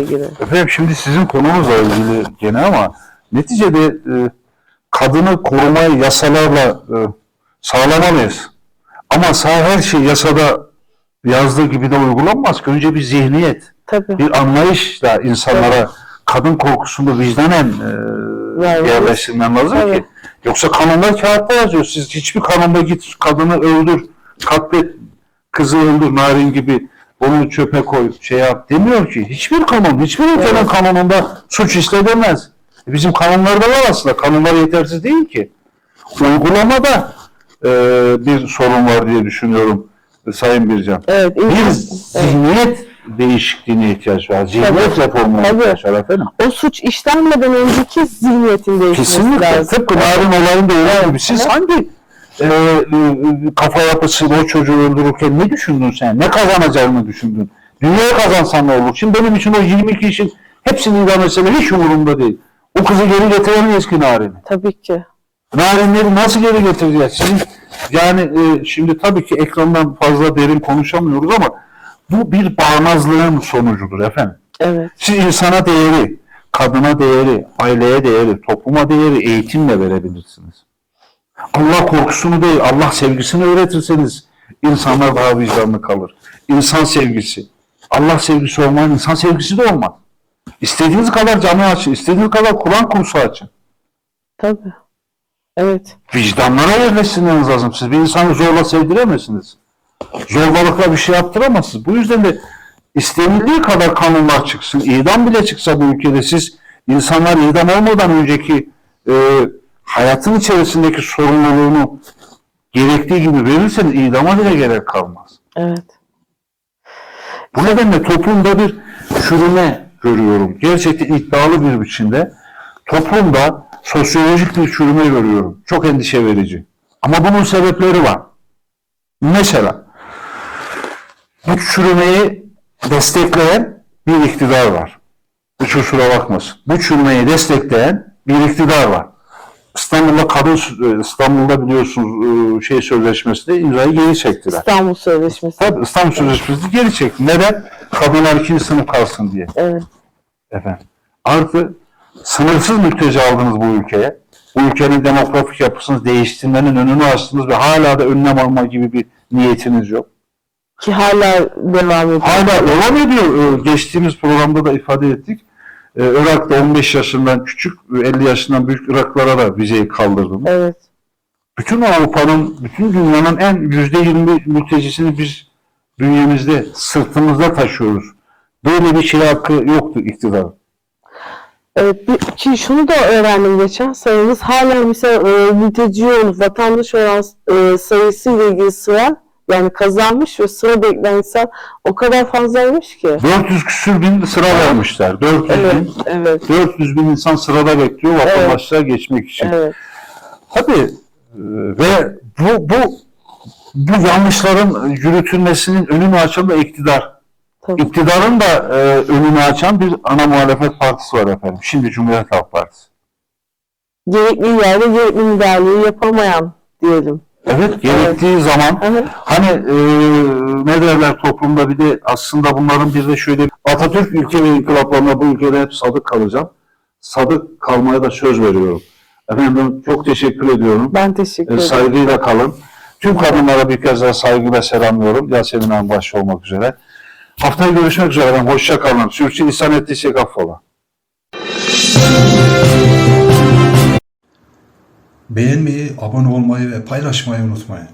ilgili. Efendim şimdi sizin konumuzla ilgili gene ama neticede e, kadını korumayı yasalarla e, sağlamalıyız. Ama sağ her şey yasada yazdığı gibi de uygulanmaz ki. Önce bir zihniyet, Tabii. bir anlayışla insanlara kadın korkusunu vicdanen e, yerleştirmen lazım Evet. ki. Yoksa kanunlar kağıtta yazıyor. Siz hiçbir kanunda git kadını öldür, katlet, kızı öldür, narin gibi onu çöpe koy, şey yap demiyor ki. Hiçbir kanun, hiçbir ülkenin Evet. kanununda suç işledemez. E, Bizim kanunlarda var aslında. Kanunlar yetersiz değil ki. Uygulamada e, bir sorun var diye düşünüyorum e, Sayın Bircan. Evet. Bir insan- evet. zihniyet değişikliğine ihtiyaç var. Zihniyet Tabii. reformuna Tabii. ihtiyaç var efendim. O suç işlenmeden önceki zihniyetin değişmesi Kesinlikle. lazım. Tıpkı Narin olayında olduğu gibi. Siz Evet. hangi e, e, kafa yapısıyla o çocuğu öldürürken ne düşündün sen? Ne kazanacağını düşündün? Dünyayı kazansan ne olur? Şimdi benim için o 22 kişinin hepsinin idam etseler hiç umurumda değil. O kızı geri getiremeyiz ki Narin'i. Tabii ki. Narinleri nasıl geri getireceğiz? Sizin yani e, şimdi tabii ki ekrandan fazla derin konuşamıyoruz ama bu bir bağnazlığın sonucudur efendim. Evet. Siz insana değeri, kadına değeri, aileye değeri, topluma değeri eğitimle verebilirsiniz. Allah korkusunu değil, Allah sevgisini öğretirseniz insanlar daha vicdanlı kalır. İnsan sevgisi. Allah sevgisi olmayan insan sevgisi de olmaz. İstediğiniz kadar cami açın, istediğiniz kadar Kur'an kursu açın. Tabii. Evet. Vicdanlara yerleştirmeniz lazım. Siz bir insanı zorla sevdiremezsiniz. Zorbalıkla bir şey yaptıramazsınız. Bu yüzden de istenildiği kadar kanunlar çıksın. idam bile çıksa bu ülkede siz insanlar idam olmadan önceki e, hayatın içerisindeki sorumluluğunu gerektiği gibi verirseniz idama bile gerek kalmaz. Evet. Bu nedenle toplumda bir çürüme görüyorum. Gerçekten iddialı bir biçimde toplumda sosyolojik bir çürüme görüyorum. Çok endişe verici. Ama bunun sebepleri var. Mesela bu çürümeyi destekleyen bir iktidar var. Hiç kusura bakmasın. Bu çürümeyi destekleyen bir iktidar var. İstanbul'da kadın İstanbul'da biliyorsunuz e, şey sözleşmesinde imzayı geri çektiler. İstanbul Sözleşmesi. Tabii İstanbul Sözleşmesi'ni geri çekti. Neden? Kadınlar ikinci sınıf kalsın diye. Evet. Efendim. Artı sınırsız mülteci aldınız bu ülkeye. Bu ülkenin demografik yapısını değiştirmenin önünü açtınız ve hala da önlem alma gibi bir niyetiniz yok. Ki hala devam ediyor. Hala devam ediyor. Ee, Geçtiğimiz programda da ifade ettik. Ee, Irak'ta 15 yaşından küçük, 50 yaşından büyük Iraklara da vizeyi kaldırdınız. Evet. bütün Avrupa'nın, bütün dünyanın en yüzde yirmi mültecisini biz bünyemizde, sırtımızda taşıyoruz. Böyle bir şey hakkı yoktu iktidarın. Evet, bir- ki şunu da öğrendim geçen sayımız hala mesela e, mülteci olup vatandaş olan e, sayısı ile ilgili sıra yani kazanmış ve sıra bekleyen insan o kadar fazlaymış ki. 400 küsür bin sıra vermişler. 400 Evet, bin, evet, 400 bin insan sırada bekliyor vatandaşlığa geçmek için. evet, Tabii e, ve bu, bu, bu yanlışların yürütülmesinin önünü açan da iktidar. tabii. İktidarın da e, önünü açan bir ana muhalefet partisi var efendim. Şimdi Cumhuriyet Halk Partisi. Gerekli yerde gerekli müdahaleyi yapamayan diyelim. Evet, gerektiği zaman Evet. hani e, ne derler toplumda bir de aslında bunların bir de şöyle Atatürk ülke ve inkılaplarına bu ülkede hep sadık kalacağım. Sadık kalmaya da söz veriyorum. Efendim çok teşekkür ediyorum. Ben teşekkür E, ederim. saygıyla kalın. Tüm kadınlara bir kez daha saygıyla selamlıyorum. Yasemin Hanım başta olmak üzere. Haftaya görüşmek üzere. Hoşça kalın. Sürçülisan ettiysek affola. Beğenmeyi, abone olmayı ve paylaşmayı unutmayın.